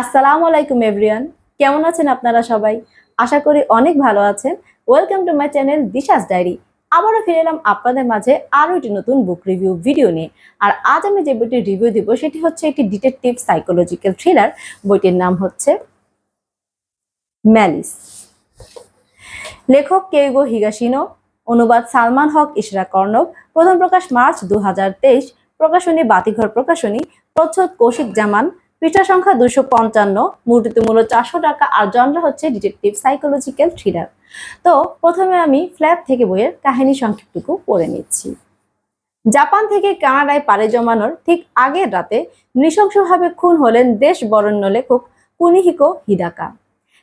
আসসালামু আলাইকুম এভরিওয়ান কেমন আছেন আপনারা সবাই? আশা করি অনেক ভালো আছেন। Welcome to my channel Disha's diary আবারও ফিরে এলাম আপনাদের মাঝে আরও একটি নতুন বুক রিভিউ ভিডিও নিয়ে। আর আজ আমি যে বইটির রিভিউ দিব, সেটি হচ্ছে একটি ডিটেকটিভ সাইকোলজিক্যাল থ্রিলার বইটির নাম হচ্ছে ম্যালিস লেখক কেউগো হিগাসিনো অনুবাদ সালমান হক, ইশরা কর্ণব, প্রথম প্রকাশ মার্চ দু হাজার তেইশ, প্রকাশনী বাতিঘর প্রকাশনী, প্রচ্ছদ কৌশিক জামান পৃষ্ঠা সংখ্যা দুশো পঞ্চান্ন। মূর্তিতে মূল্য চারশো টাকা আর জনরা হচ্ছে ডিটেকটিভ সাইকোলজিক্যাল থ্রিলার তো প্রথমে আমি ফ্ল্যাপ থেকে বইয়ের কাহিনী সংক্ষিপ্তটুকু পড়ে নিচ্ছি। জাপান থেকে কানাডায় পাড়ি জমানোর ঠিক আগের রাতে নৃশংসভাবে খুন হলেন দেশ বরণ্য লেখক কুনিহিকো হিদাকা।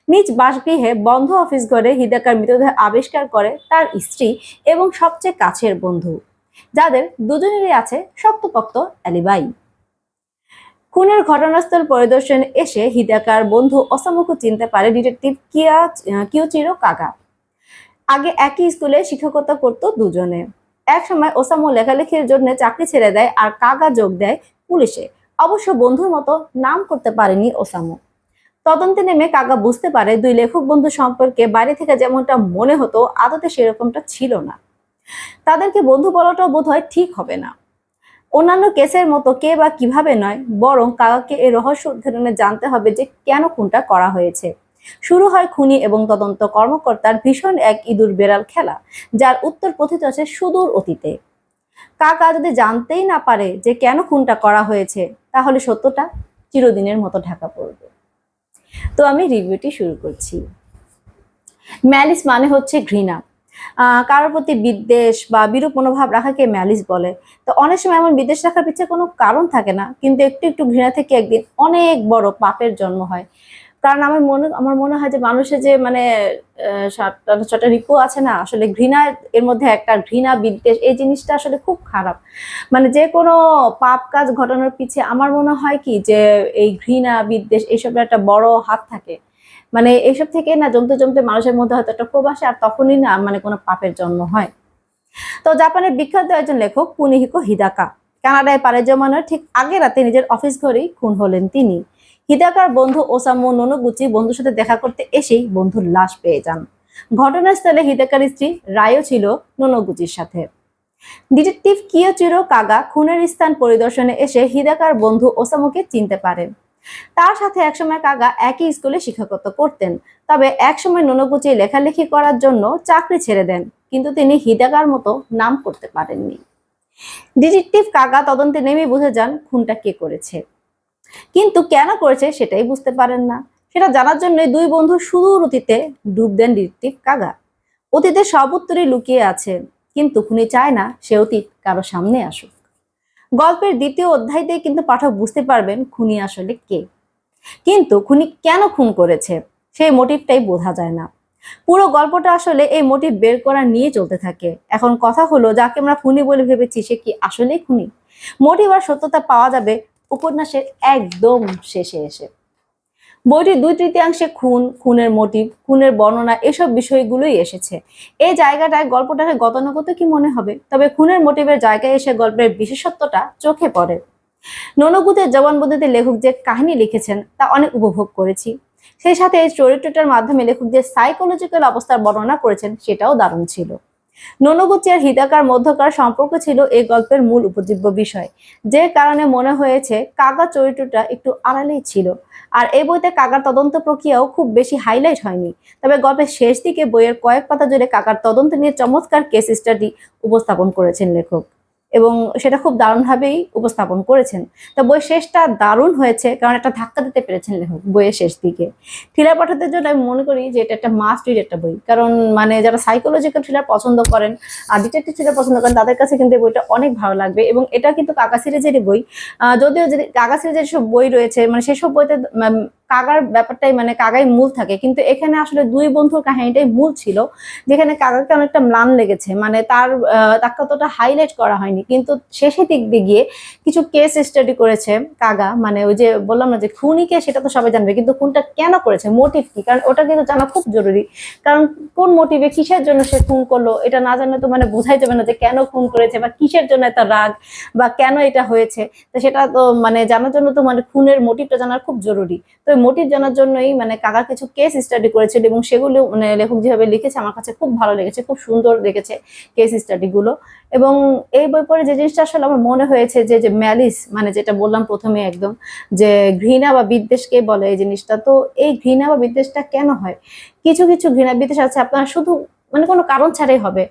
নিজ বাসগৃহে বন্ধ অফিস ঘরে হিদাকার মৃতদেহ আবিষ্কার করে তার স্ত্রী এবং সবচেয়ে কাছের বন্ধু। যাদের দুজনেরই আছে শক্তপোক্ত অ্যালিবাই। খুনের ঘটনাস্থল পরিদর্শন এসে হিদাকার বন্ধু অসামুখু চিনতে পারে ডিটেকটিভ কিয়া কিয়োচিরো কাগা। আগে একই স্কুলে শিক্ষকতা করত দুজনে। এক সময় ওসামু লেখালেখির জন্য চাকরি ছেড়ে দেয় আর কাগা যোগ দেয় পুলিশে। অবশ্য বন্ধুর মতো নাম করতে পারেনি ওসামু। তদন্তে নেমে কাগা বুঝতে পারে দুই লেখক বন্ধু সম্পর্কে বাড়ি থেকে যেমনটা মনে হতো, আদতে সেরকমটা ছিল না। তাদেরকে বন্ধু বলাটাও বোধ হয় ঠিক হবে না। অন্যান্য কেসের মতো কে বা কীভাবে নয়, বরং কাকাকে এই রহস্য উদ্ঘাটনে জানতে হবে যে কেন খুনটা করা হয়েছে। শুরু হয় খুনি এবং তদন্ত কর্মকর্তার ভীষণ এক ইঁদুর বেড়াল খেলা, যার উত্তর পথিত আছে সুদূর অতীতে। কাকা যদি জানতেই না পারে যে কেন খুনটা করা হয়েছে, তাহলে সত্যটা চিরদিনের মতো ঢাকা পড়বে। তো আমি রিভিউটি শুরু করছি। ম্যালিস মানে হচ্ছে ঘৃণা। কারোর প্রতি বিদ্বেষ বা বিরূপ মনোভাব রাখাকে ম্যালিস বলে। তো অনেক সময় এমন বিদ্বেষ রাখার পিছনে কোনো কারণ থাকে না, কিন্তু একটু একটু ঘৃণা থেকে একদিন অনেক বড় পাপের জন্ম হয়। কারণ আমার মনে আমার মনে হয় যে মানুষের যে মানে ছটা রিপু আছে না, আসলে ঘৃণা, এর মধ্যে একটা ঘৃণা, বিদ্বেষ, এই জিনিসটা আসলে খুব খারাপ। মানে যে কোনো পাপ কাজ ঘটানোর পিছে আমার মনে হয় কি যে এই ঘৃণা, বিদ্বেষ, এইসবের একটা বড় হাত থাকে। মানে এইসব থেকে না জমতে জমতে মানুষের মধ্যে হয়তো একটা ক্ষোভ আসে, আর তখনই না মানে কোনো পাপের জন্ম হয়। তো জাপানের বিখ্যাত একজন লেখক কুনিহিকো হিদাকা, কানাডায় পাড়ি জমানোর ঠিক আগে রাতে নিজের অফিস ঘরেই খুন হলেন তিনি। হিদাকার বন্ধু ওসামু নোনোগুচি বন্ধুর সাথে দেখা করতে এসেই বন্ধুর লাশ পেয়ে যান। ঘটনাস্থলে হিদাকার স্ত্রী রায়ও ছিল নোনোগুচির সাথে। ডিটেকটিভ কিয়োচিরো কাগা খুনের স্থান পরিদর্শনে এসে হিদাকার বন্ধু ওসামুকে চিনতে পারেন। তার সাথে একসময় কাকা একই স্কুলে শিক্ষকতা করতেন। তবে একসময় নোনোগুচি লেখালেখি করার জন্য চাকরি ছেড়ে দেন, কিন্তু তিনি হিদাকার মতো নাম করতে পারেননি। ডিটেকটিভ কাগা তদন্তে নেমে বুঝে যান খুনটা কে করেছে। কিন্তু কেন করেছে সেটাই বুঝতে পারেন না। সেটা জানার জন্য দুই বন্ধু সুদূর অতীতে ডুব দেন ডিটেকটিভ কাকা। অতীতে সব উত্তরই লুকিয়ে আছে, কিন্তু খুনি চায় না সে অতীত কারও সামনে আসুক। গল্পের দ্বিতীয় অধ্যায় দিয়ে কিন্তু পাঠক বুঝতে পারবেন খুনি আসলে কে। কিন্তু খুনি কেন খুন করেছে? সেই মোটিভটাই বোঝা যায় না। পুরো গল্পটা আসলে এই মোটিভ বের করা নিয়ে চলতে থাকে। এখন কথা হলো, যাকে আমরা খুনি বলে ভেবেছি, সে কি আসলে খুনি? মোটিভ আর সত্যতা পাওয়া যাবে উপন্যাসের একদম শেষে এসে। বইটির দুই তৃতীয়াংশে খুন, খুনের মোটিভ, খুনের বর্ণনা, এসব বিষয়গুলোই এসেছে। এই জায়গাটায় গল্পটাকে গতানুগত কি মনে হবে? তবে খুনের মোটিভের জায়গায় এসে গল্পের বিশেষত্বটা চোখে পড়ে। ননগুতের জবানবন্দিতে লেখক যে কাহিনী লিখেছেন, তা অনেক উপভোগ করেছি। সেই সাথে এই চরিত্রটার মাধ্যমে লেখক যে সাইকোলজিক্যাল অবস্থার বর্ণনা করেছেন, সেটাও দারুণ ছিল। ননগুচি আর হিতাকার মধ্যকার সম্পর্ক ছিল এই গল্পের মূল উপজীব্য বিষয়। যে কারণে মনে হয়েছে কাকা চরিত্রটা একটু আড়ালেই ছিল। আর এই বইতে কাকার তদন্ত প্রক্রিয়াও খুব বেশি হাইলাইট হয়নি। তবে গল্পের শেষ দিকে বইয়ের কয়েক পাতা জুড়ে কাকার তদন্ত নিয়ে চমৎকার কেস স্টাডি উপস্থাপন করেছেন লেখক। এবং সেটা খুব দারুণভাবেই উপস্থাপন করেছেন। তা বই শেষটা দারুণ হয়েছে, কারণ একটা ধাক্কা দিতে পেরেছেন লেখক বইয়ের শেষ দিকে। থ্রিলার পাঠকদের জন্য আমি মনে করি যে এটা একটা মাস্ট রিড একটা বই, কারণ মানে যারা সাইকোলজিক্যাল থ্রিলার পছন্দ করেন আর ডিটেকটিভ থ্রিলার পছন্দ করেন, তাদের কাছে কিন্তু বইটা অনেক ভালো লাগবে এবং এটা কিন্তু কাকা সিরিজেরই বই। যদিও যদি কাকা সিরিজের সব বই রয়েছে মানে সেসব বইতে কাগার ব্যাপারটাই মানে কাগাই মূল থাকে, কিন্তু এখানে আসলে দুই বন্ধুর কাহিনীটাই মূল ছিল, যেখানে কাকাকে অনেকটা ম্লান লেগেছে মানে তার তাকে অতটা হাইলাইট করা হয়নি। হয়নি। কিন্তু শেষের দিক দিয়ে গিয়ে কিছু কেস স্টাডি করেছে কাগা মানে ওই যে বললাম না যে খুনিকে সেটা তো সবাই জানবে, কিন্তু খুনটা কেন করেছে মোটিভ কি? কারণ ওটা কিন্তু জানা খুব জরুরি। কারণ কোন মোটিভে কিসের জন্য সে খুন করল, এটা না জানলে তো মানে বোঝাই যাবে না যে কেন খুন করেছে বা কিসের জন্য এত রাগ বা কেন এটা হয়েছে। তো সেটা তো মানে জানার জন্য তো মানে খুনের মোটিভটা জানার খুব জরুরি। তো মোটিভ জানার জন্যই মানে কাকা কিছু কেস স্টাডি করেছিল এবং সেগুলো মানে লেখক যেভাবে লিখেছে, আমার কাছে খুব ভালো লেগেছে, খুব সুন্দর লেগেছে কেস স্টাডিগুলো এবং এই বই পড়ে যে জিনিসটা আসলে আমার মনে হয়েছে যে যে ম্যালিস মানে যেটা বললাম প্রথমে একদম, যে ঘৃণা বা বিদ্বেষকে বলে এই জিনিসটা। তো এই ঘৃণা বা বিদ্বেষটা কেন হয়? কিছু কিছু ঘৃণা বিদ্বেষ আছে, আপনার শুধু মানে কোনো কারণ ছাড়াই হবে।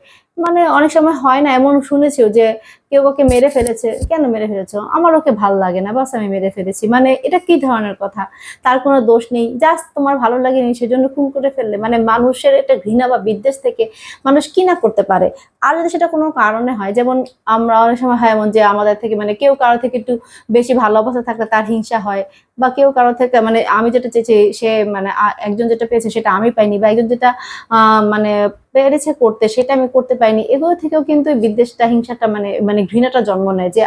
মানে অনেক সময় হয় না এমন শুনেছিও যে কেউ ওকে মেরে ফেলেছে। কেন মেরে ফেলেছো? আমার ওকে ভালো লাগে না, বাস আমি মেরে ফেলেছি। মানে এটা কি ধরনের কথা? তার কোনো দোষ নেই। জাস্ট তোমার ভালো লাগেনি, সেজন্য খুন করে ফেললে। মানে মানুষের এটা ঘৃণা বা বিদ্বেষ থেকে মানুষ কি না করতে পারে? আর যদি সেটা কোনো কারণে হয়, যেমন আমরা অনেক সময় হয় এমন যে আমাদের থেকে মানে কেউ কারও থেকে একটু বেশি ভালো অবস্থা থাকলে তার হিংসা হয়, বা কেউ কারও থেকে মানে আমি যেটা চেয়েছি, সে মানে একজন যেটা পেয়েছে সেটা আমি পাইনি, বা একজন যেটা মানে পেরেছে করতে, সেটা আমি করতে পাইনি, এগুলো থেকেও কিন্তু বিদ্বেষটা, হিংসাটা মানে মানে ঘৃণাটা জন্ম নেয় যে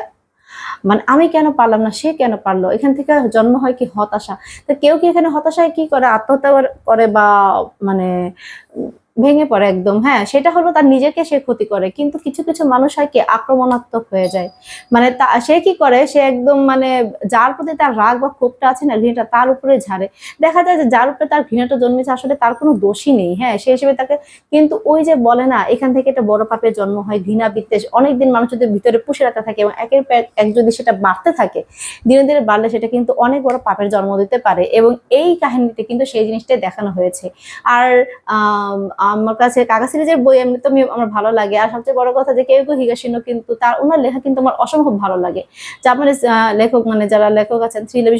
মানে আমি কেন পারলাম না, সে কেন পারল? এখান থেকে জন্ম হয় কি হতাশা? তো কেউ কি এখানে হতাশায় কি করে? আত্মহত্যা করে- বা মানে ভেঙে পড়ে একদম হ্যাঁ সেটা হলো তার নিজেকে সে ক্ষতি করে। কিন্তু কিছু কিছু মানুষ হয় কি আক্রমণাত্মক হয়ে যায়। মানে তা, সে কি করে? সে একদম মানে যার প্রতি তার রাগ বা ক্ষোভটা আছে না, ঘৃণাটা তার উপরে ঝাড়ে। দেখা যায় যে যার উপরে তার ঘৃণাটা জন্মেছে, আসলে তার কোনো দোষই নেই হ্যাঁ সে হিসেবে তাকে কিন্তু ওই যে বলে না, এখান থেকে একটা বড় পাপের জন্ম হয়, ঘৃণা, বিদ্বেষ। অনেকদিন মানুষ যদি ভিতরে পুষে রাখতে থাকে এবং একের এক যদি সেটা বাড়তে থাকে দিনে দিনে বাড়লে সেটা কিন্তু অনেক বড় পাপের জন্ম দিতে পারে। এবং এই কাহিনীতে কিন্তু সেই জিনিসটাই দেখানো হয়েছে। আর আমার কাছে কাকা সিরিজের বই এমনি তো আমি- আমার ভালো লাগে। আর সবচেয়ে বড় কথা যে কেউ কেউ হিগাশিনো কিন্তু তার ওনার লেখা কিন্তু আমার অসম্ভব ভালো লাগে। জাপানিজ লেখক মানে যারা লেখক আছেন থ্রিলার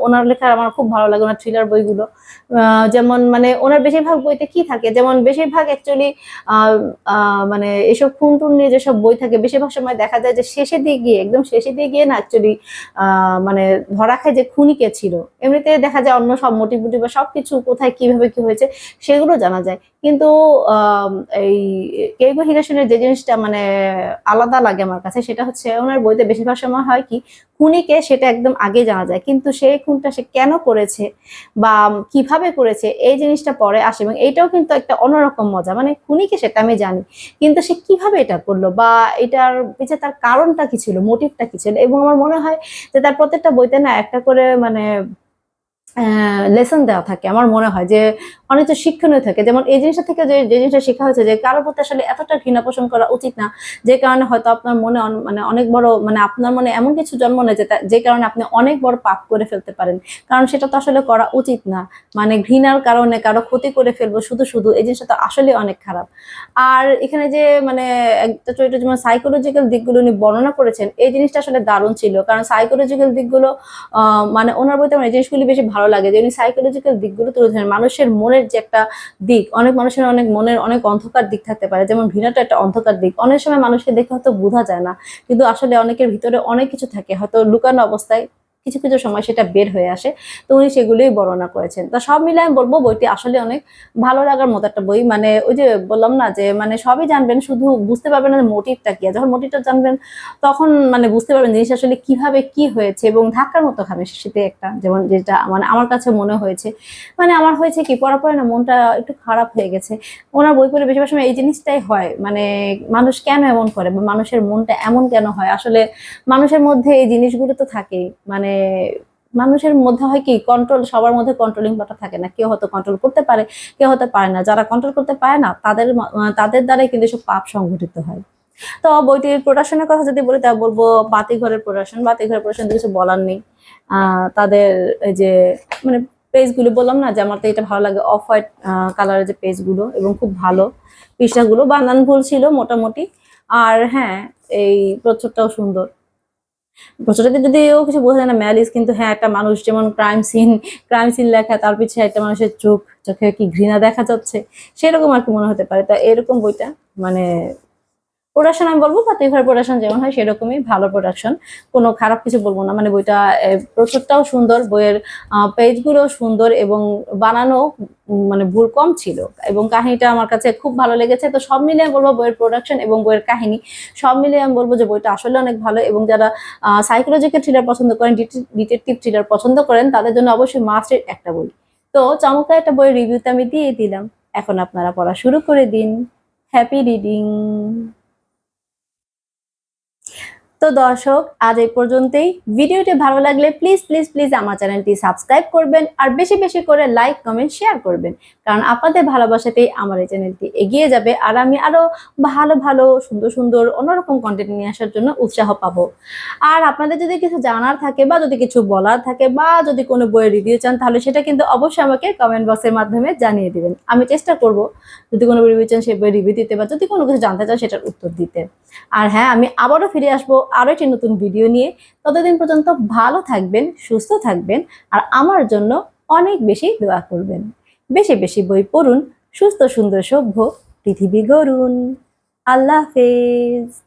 ওনার লেখা আমার খুব ভালো লাগে, ওনার থ্রিলার বইগুলো। যেমন মানে ওনার বেশিরভাগ বইতে কি থাকে? যেমন বেশিরভাগ অ্যাকচুয়ালি মানে এসব খুন টুন নিয়ে যেসব বই থাকে, বেশিরভাগ সময় দেখা যায় যে শেষে দিয়ে গিয়ে একদম শেষে দিয়ে গিয়ে না অ্যাকচুয়ালি মানে ধরা খায় যে খুনি কে ছিল। এমনিতে দেখা যায় অন্য সব মোটিভ বা সবকিছু কোথায়, কীভাবে কি হয়েছে, সেগুলো জানা যায়। কিন্তু এই কেইগো হিগাশনের যে জিনিসটা মানে আলাদা লাগে আমার কাছে, সেটা হচ্ছে ওনার বইতে বেশিরভাগ সময় হয় কি, খুনিকে সেটা একদম আগে জানা যায়। কিন্তু সেই খুনটা সে কেন করেছে বা কীভাবে করেছে, এই জিনিসটা পরে আসে এবং এইটাও কিন্তু একটা অন্যরকম মজা। মানে খুনিকে সেটা আমি জানি, কিন্তু সে কীভাবে এটা করল বা এটার পিছিয়ে তার কারণটা কি ছিল মোটিভটা কি ছিল? এবং আমার মনে হয় যে তার প্রত্যেকটা বইতে না একটা করে মানে লেসন দেওয়া থাকে। আমার মনে হয় যে অনেক যে শিক্ষণীয় থাকে, যেমন এই জিনিসটা থেকে যে যে জিনিসটা শেখা হয়েছে যে কারোর প্রতি আসলে এতটা ঘৃণা পোষণ করা উচিত না, যে কারণে হয়তো আপনার মনে মানে অনেক বড় মানে আপনার মনে এমন কিছু জন্ম নেয় যে কারণে আপনি অনেক বড় পাপ করে ফেলতে পারেন। কারণ সেটা তো আসলে করা উচিত না। মানে ঘৃণার কারণে কারও ক্ষতি করে ফেলব শুধু শুধু এই জিনিসটা তো আসলে অনেক খারাপ। আর এখানে যে মানে একটা চরিত্র যেমন সাইকোলজিক্যাল দিকগুলো উনি বর্ণনা করেছেন, এই জিনিসটা আসলে দারুণ ছিল। কারণ সাইকোলজিক্যাল দিকগুলো মানে ওনার বইতে আমার এই জিনিসগুলি বেশি ভালো লাগে, যে উনি সাইকোলজিক্যাল দিকগুলো তুলে ধরেন, মানুষের মনের যে একটা দিক, অনেক মানুষের অনেক মনের অনেক অন্ধকার দিক থাকতে পারে, যেমন ঘৃণাটা একটা অন্ধকার দিক। অনেক সময় মানুষকে দেখে হয়তো বোঝা যায় না, কিন্তু আসলে অনেকের ভিতরে অনেক কিছু থাকে, হয়তো লুকানো অবস্থায় কিছু কিছু সময় সেটা বের হয়ে আসে। তো উনি সেগুলোই বর্ণনা করেছেন। তা সব মিলে আমি বলব বইটি আসলে অনেক ভালো লাগার মতো একটা বই। মানে ওই যে বললাম না যে মানে সবই জানবেন, শুধু বুঝতে পারবেন না মোটিভটা কি। যখন মোটিভটা জানবেন, তখন মানে বুঝতে পারবেন জিনিস আসলে কীভাবে কি হয়েছে এবং ধাক্কার মতো খাবে শেষেতে একটা। যেমন যেটা মানে আমার কাছে মনে হয়েছে। মানে আমার হয়েছে কি পড়া পড়ে না মনটা একটু খারাপ হয়ে গেছে। ওনার বই পড়ে বেশিরভাগ সময় এই জিনিসটাই হয়। মানে মানুষ কেন এমন করে বা মানুষের মনটা এমন কেন হয়? আসলে মানুষের মধ্যে এই জিনিসগুলো তো থাকেই। মানে মানুষের মধ্যে হয় কি কন্ট্রোল সবার মধ্যে কন্ট্রোলিং পাটা থাকে না। কেউ হয়তো কন্ট্রোল করতে পারে, কেউ হতে পারে না। যারা কন্ট্রোল করতে পারে না, তাদের তাদের দ্বারাই কিন্তু সব পাপ সংঘটিত হয়। তো বইটির প্রোডাকশনের কথা যদি বলি, তা বলব বাতিঘরের প্রোডাকশন বাতিঘরের প্রোডাকশন কিছু বলার নেই। তাদের এই যে মানে পেজগুলো বললাম না যে আমার তো এটা ভালো লাগে, অফ হোয়াইট কালারের যে পেজগুলো এবং খুব ভালো পৃষ্ঠাগুলো। বানান ভুল ছিল মোটামুটি। আর হ্যাঁ এই প্রচ্ছদটাও সুন্দর। প্রচ্ছদটাতে যদিও কিছু বোঝা যায় না ম্যালিস কিন্তু হ্যাঁ একটা মানুষ যেমন ক্রাইম সিন ক্রাইম সিন লেখা, তার পিছিয়ে একটা মানুষের চোখ, চোখে কি ঘৃণা দেখা যাচ্ছে, সেরকম আর কি মনে হতে পারে। তা এরকম বইটা মানে প্রোডাকশন আমি বলব, বা বাতিঘর প্রোডাকশন যেমন হয় সেরকমই ভালো প্রোডাকশন কোনো খারাপ কিছু বলব না। মানে বইটা প্রচুরটাও সুন্দর, বইয়ের পেজগুলো সুন্দর এবং বানানো মানে ভুল কম ছিল। এবং কাহিনীটা আমার কাছে খুব ভালো লেগেছে। তো সব মিলিয়ে আমি বলব বইয়ের প্রোডাকশন এবং বইয়ের কাহিনী, সব মিলিয়ে আমি বলব যে বইটা আসলে অনেক ভালো এবং যারা সাইকোলজিক্যাল থ্রিলার পছন্দ করেন ডিটেকটিভ থ্রিলার পছন্দ করেন, তাদের জন্য অবশ্যই মাস্ট একটা বই। তো চমৎকার একটা বইয়ের রিভিউতে আমি দিয়ে দিলাম। এখন আপনারা পড়া শুরু করে দিন। হ্যাপি রিডিং তো দর্শক, আজ এই পর্যন্তই। ভিডিওটি ভালো লাগলে প্লিজ প্লিজ প্লিজ আমার চ্যানেলটি সাবস্ক্রাইব করবেন আর বেশি বেশি করে লাইক কমেন্ট শেয়ার করবেন। কারণ আপনাদের ভালোবাসাতেই আমার এই চ্যানেলটি এগিয়ে যাবে আর আমি আরও ভালো ভালো, সুন্দর সুন্দর, অন্যরকম কন্টেন্ট নিয়ে আসার জন্য উৎসাহ পাবো। আর আপনাদের যদি কিছু জানার থাকে বা যদি কিছু বলার থাকে বা যদি কোনো বইয়ের রিভিউ চান, তাহলে সেটা কিন্তু অবশ্যই আমাকে কমেন্ট বক্সের মাধ্যমে জানিয়ে দেবেন। আমি চেষ্টা করব যদি কোনো রিভিউ চান সে বই রিভিউ দিতে বা যদি কোনো কিছু জানতে চান, সেটার উত্তর দিতে। আর হ্যাঁ আমি আবারও ফিরে আসব আরও একটি নতুন ভিডিও নিয়ে ততদিন পর্যন্ত ভালো থাকবেন, সুস্থ থাকবেন আর আমার জন্য অনেক বেশি দোয়া করবেন। বেশি বেশি বই পড়ুন, সুস্থ সুন্দর সভ্য পৃথিবী গড়ুন। আল্লাহ হাফেজ।